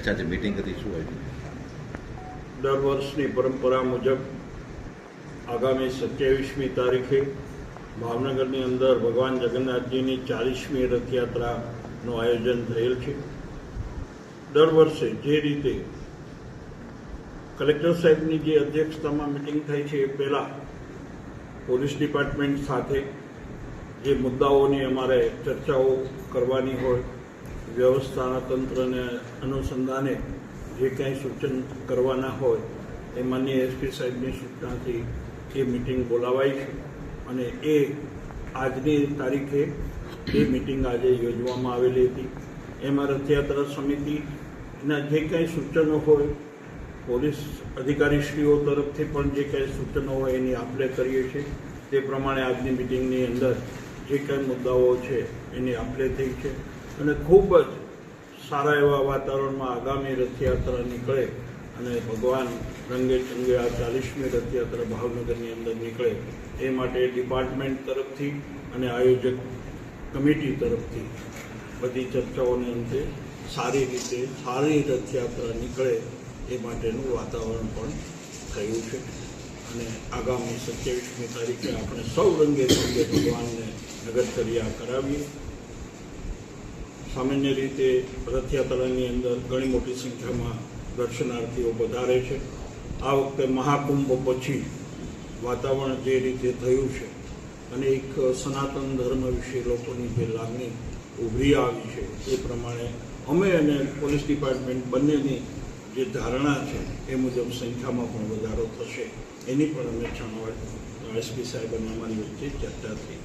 અચ્છા તે મિટિંગ હતી, શું હોય? દર વર્ષની પરંપરા મુજબ આગામી સત્યાવીસમી તારીખે ભાવનગરની અંદર ભગવાન જગન્નાથજીની ચાલીસમી રથયાત્રાનું આયોજન થયેલ છે. દર વર્ષે જે રીતે કલેક્ટર સાહેબની જે અધ્યક્ષતામાં મિટિંગ થાય છે એ પહેલાં પોલીસ ડિપાર્ટમેન્ટ સાથે જે મુદ્દાઓની અમારે ચર્ચાઓ કરવાની હોય વ્યવસ્થાના તંત્રને અનુસંધાને જે કાંઈ સૂચન કરવાના હોય, એ માન્ય એસપી સાહેબની સૂચનાથી એ મિટિંગ બોલાવાઈ છે. અને એ આજની તારીખે એ મિટિંગ આજે યોજવામાં આવેલી હતી. એમાં રથયાત્રા સમિતિના જે કાંઈ સૂચનો હોય, પોલીસ અધિકારીશ્રીઓ તરફથી પણ જે કાંઈ સૂચનો હોય એની આપણે કરીએ છીએ. તે પ્રમાણે આજની મિટિંગની અંદર જે કાંઈ મુદ્દાઓ છે એની આપણે થઈ છે. અને ખૂબ જ સારા એવા વાતાવરણમાં આગામી રથયાત્રા નીકળે અને ભગવાન રંગે ચંગે આ ચાલીસમી રથયાત્રા ભાવનગરની અંદર નીકળે, એ માટે ડિપાર્ટમેન્ટ તરફથી અને આયોજક કમિટી તરફથી બધી ચર્ચાઓને અંતે સારી રીતે સારી રથયાત્રા નીકળે એ માટેનું વાતાવરણ પણ થયું છે. અને આગામી સત્યાવીસમી તારીખે આપણે સૌ રંગે ચંગે ભગવાનને નગરચર્યા કરાવીએ. સામાન્ય રીતે રથયાત્રાની અંદર ઘણી મોટી સંખ્યામાં દર્શનાર્થીઓ વધારે છે. આ વખતે મહાકુંભ પછી વાતાવરણ જે રીતે થયું છે અને એક સનાતન ધર્મ વિશે લોકોની જે લાગણી ઉભરી આવી છે એ પ્રમાણે અમે અને પોલીસ ડિપાર્ટમેન્ટ બંનેની જે ધારણા છે એ મુજબ સંખ્યામાં પણ વધારો થશે. એની પણ અમે જાણવા એસપી સાહેબ અને અમારી વચ્ચે ચર્ચા થઈ